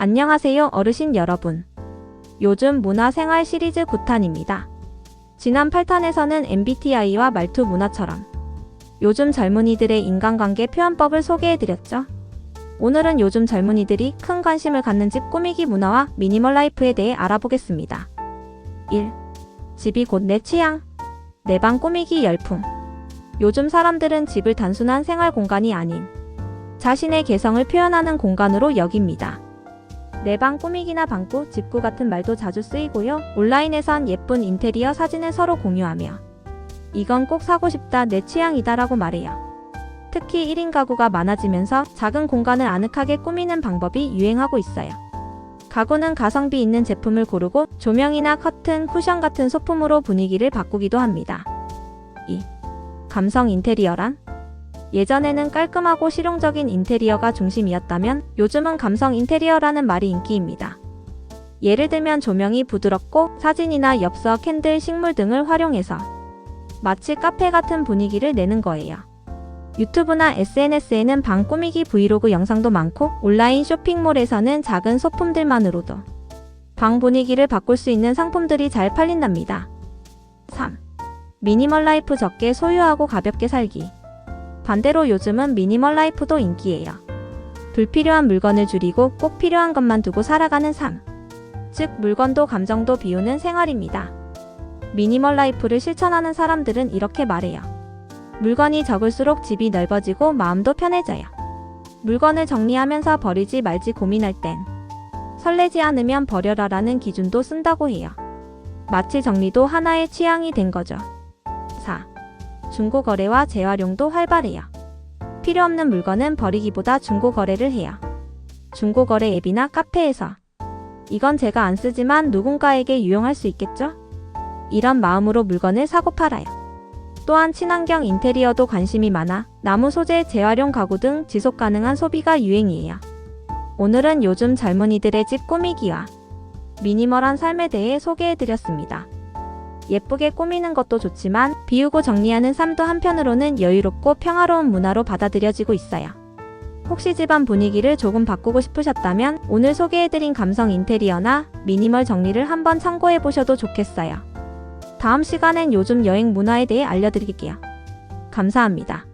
안녕하세요 어르신 여러분. 요즘 문화생활 시리즈 9탄입니다. 지난 8탄에서는 MBTI와 말투 문화처럼 요즘 젊은이들의 인간관계 표현법을 소개해드렸죠. 오늘은 요즘 젊은이들이 큰 관심을 갖는 집 꾸미기 문화와 미니멀 라이프에 대해 알아보겠습니다. 1. 집이 곧 내 취향. 내 방 꾸미기 열풍. 요즘 사람들은 집을 단순한 생활 공간이 아닌 자신의 개성을 표현하는 공간으로 여깁니다. 내 방 꾸미기나 방구, 집구 같은 말도 자주 쓰이고요. 온라인에선 예쁜 인테리어 사진을 서로 공유하며 이건 꼭 사고 싶다, 내 취향이다라고 말해요. 특히 1인 가구가 많아지면서 작은 공간을 아늑하게 꾸미는 방법이 유행하고 있어요. 가구는 가성비 있는 제품을 고르고 조명이나 커튼, 쿠션 같은 소품으로 분위기를 바꾸기도 합니다. 2. 감성 인테리어란? 예전에는 깔끔하고 실용적인 인테리어가 중심이었다면 요즘은 감성 인테리어라는 말이 인기입니다. 예를 들면 조명이 부드럽고 사진이나 엽서, 캔들, 식물 등을 활용해서 마치 카페 같은 분위기를 내는 거예요. 유튜브나 SNS에는 방 꾸미기 브이로그 영상도 많고 온라인 쇼핑몰에서는 작은 소품들만으로도 방 분위기를 바꿀 수 있는 상품들이 잘 팔린답니다. 3. 미니멀 라이프 적게 소유하고 가볍게 살기. 반대로 요즘은 미니멀 라이프도 인기예요. 불필요한 물건을 줄이고 꼭 필요한 것만 두고 살아가는 삶. 즉, 물건도 감정도 비우는 생활입니다. 미니멀 라이프를 실천하는 사람들은 이렇게 말해요. 물건이 적을수록 집이 넓어지고 마음도 편해져요. 물건을 정리하면서 버리지 말지 고민할 땐 설레지 않으면 버려라라는 기준도 쓴다고 해요. 마치 정리도 하나의 취향이 된 거죠. 4. 중고 거래와 재활용도 활발해요. 필요 없는 물건은 버리기보다 중고 거래를 해요. 중고 거래 앱이나 카페에서 이건 제가 안 쓰지만 누군가에게 유용할 수 있겠죠? 이런 마음으로 물건을 사고 팔아요. 또한 친환경 인테리어도 관심이 많아 나무 소재 재활용 가구 등 지속 가능한 소비가 유행이에요. 오늘은 요즘 젊은이들의 집 꾸미기와 미니멀한 삶에 대해 소개해드렸습니다. 예쁘게 꾸미는 것도 좋지만 비우고 정리하는 삶도 한편으로는 여유롭고 평화로운 문화로 받아들여지고 있어요. 혹시 집안 분위기를 조금 바꾸고 싶으셨다면 오늘 소개해드린 감성 인테리어나 미니멀 정리를 한번 참고해보셔도 좋겠어요. 다음 시간엔 요즘 여행 문화에 대해 알려드릴게요. 감사합니다.